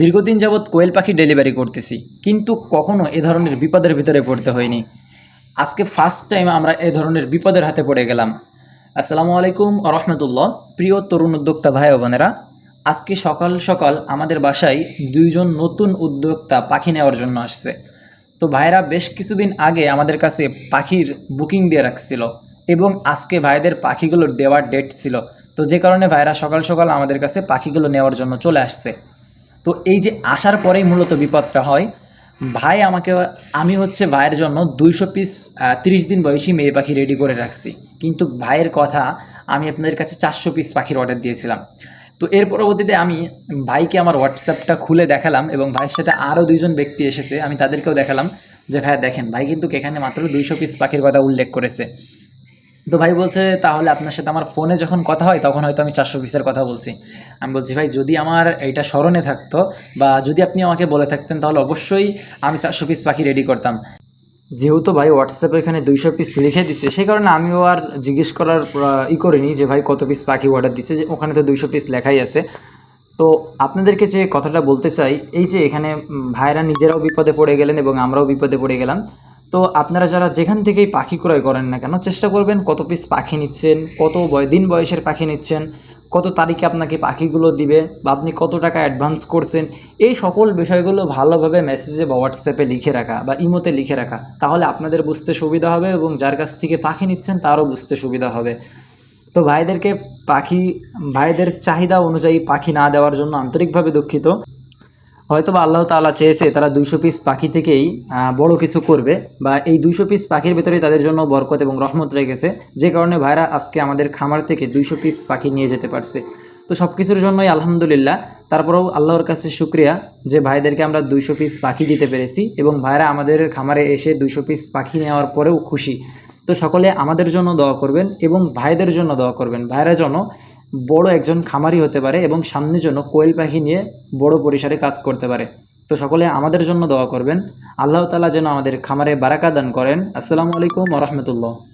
দীর্ঘদিন যাবৎ কোয়েল পাখি ডেলিভারি করতেছি, কিন্তু কখনো এ ধরনের বিপদের ভিতরে পড়তে হয়নি। আজকে ফার্স্ট টাইম আমরা এ ধরনের বিপদের হাতে পড়ে গেলাম। আসসালামু আলাইকুম রহমতুল্লাহ। প্রিয় তরুণ উদ্যোক্তা ভাই বোনেরা, আজকে সকাল সকাল আমাদের বাসায় দুইজন নতুন উদ্যোক্তা পাখি নেওয়ার জন্য আসছে। তো ভাইরা বেশ কিছুদিন আগে আমাদের কাছে পাখির বুকিং দিয়ে রাখছিল এবং আজকে ভাইদের পাখিগুলোর দেওয়ার ডেট ছিল। তো যে কারণে ভাইরা সকাল সকাল আমাদের কাছে পাখিগুলো নেওয়ার জন্য চলে আসছে। তো এই যে আসার পরেই মূলত বিপদটা হয়, ভাই আমাকে, আমি হচ্ছে ভাইয়ের জন্য দুইশো পিস তিরিশ দিন বয়সী মেয়ে পাখি রেডি করে রাখছি। কিন্তু ভাইয়ের কথা আমি আপনাদের কাছে চারশো পিস পাখির অর্ডার দিয়েছিলাম। তো এর পরবর্তীতে আমি ভাইকে আমার হোয়াটসঅ্যাপটা খুলে দেখালাম এবং ভাইয়ের সাথে আরও দুইজন ব্যক্তি এসেছে, আমি তাদেরকেও দেখালাম যে, ভাইয়া দেখেন, ভাই কিন্তু এখানে মাত্র দুইশো পিস পাখির কথা উল্লেখ করেছে। তো ভাই বলছে, তাহলে আপনার সাথে আমার ফোনে যখন কথা হয়, তখন হয়তো আমি চারশো পিসের কথা বলছি। আমি বলছি, ভাই, যদি আমার এইটা স্মরণে থাকতো বা যদি আপনি আমাকে বলে থাকতেন, তাহলে অবশ্যই আমি চারশো পিস পাখি রেডি করতাম। যেহেতু ভাই হোয়াটসঅ্যাপে এখানে দুইশো পিস লিখে দিচ্ছে সেই কারণে আমিও আর জিজ্ঞেস করার ই করিনি যে ভাই কত পিস পাখি অর্ডার দিচ্ছে যে ওখানে তো দুইশো পিস লেখাই আছে। তো আপনাদেরকে যে কথাটা বলতে চাই, এই যে এখানে ভাইরা নিজেরাও বিপদে পড়ে গেলেন এবং আমরাও বিপদে পড়ে গেলাম। তো আপনারা যারা যেখান থেকেই পাখি ক্রয় করেন না কেন, চেষ্টা করবেন কত পিস পাখি নিচ্ছেন, কত বয়, দিন বয়সের পাখি নিচ্ছেন, কত তারিখে আপনাকে পাখিগুলো দিবে বা আপনি কত টাকা অ্যাডভান্স করছেন, এই সকল বিষয়গুলো ভালোভাবে মেসেজে বা হোয়াটসঅ্যাপে লিখে রাখা বা ইমোতে লিখে রাখা। তাহলে আপনাদের বুঝতে সুবিধা হবে এবং যার কাছ থেকে পাখি নিচ্ছেন তারও বুঝতে সুবিধা হবে। তো ভাইদেরকে পাখি, ভাইদের চাহিদা অনুযায়ী পাখি না দেওয়ার জন্য আন্তরিকভাবে দুঃখিত। হয়তো বা আল্লাহ তাআলা চেয়েছে তারা দুইশো পিস পাখি থেকেই বড় কিছু করবে বা এই দুইশো পিস পাখির ভেতরেই তাদের জন্য বরকত এবং রহমত রেখেছে। যে কারণে ভাইরা আজকে আমাদের খামার থেকে দুইশো পিস পাখি নিয়ে যেতে পারছে। তো সব কিছুর জন্যই আলহামদুলিল্লাহ, তারপরেও আল্লাহর কাছে শুক্রিয়া যে ভাইদেরকে আমরা দুইশো পিস পাখি দিতে পেরেছি এবং ভাইরা আমাদের খামারে এসে দুইশো পিস পাখি নেওয়ার পরেও খুশি। তো সকলে আমাদের জন্য দোয়া করবেন এবং ভাইদের জন্য দোয়া করবেন। ভাইরা যেন বড় একজন খামারি হতে পারে এবং সামনে জন্য কোয়েল পাখি নিয়ে বড় পরিসরে কাজ করতে পারে। তো সকলে আমাদের জন্য দোয়া করবেন। আল্লাহ তালা যেন আমাদের খামারে বারাকা দান করেন। আসসালামু আলাইকুম রহমতুল্লাহ।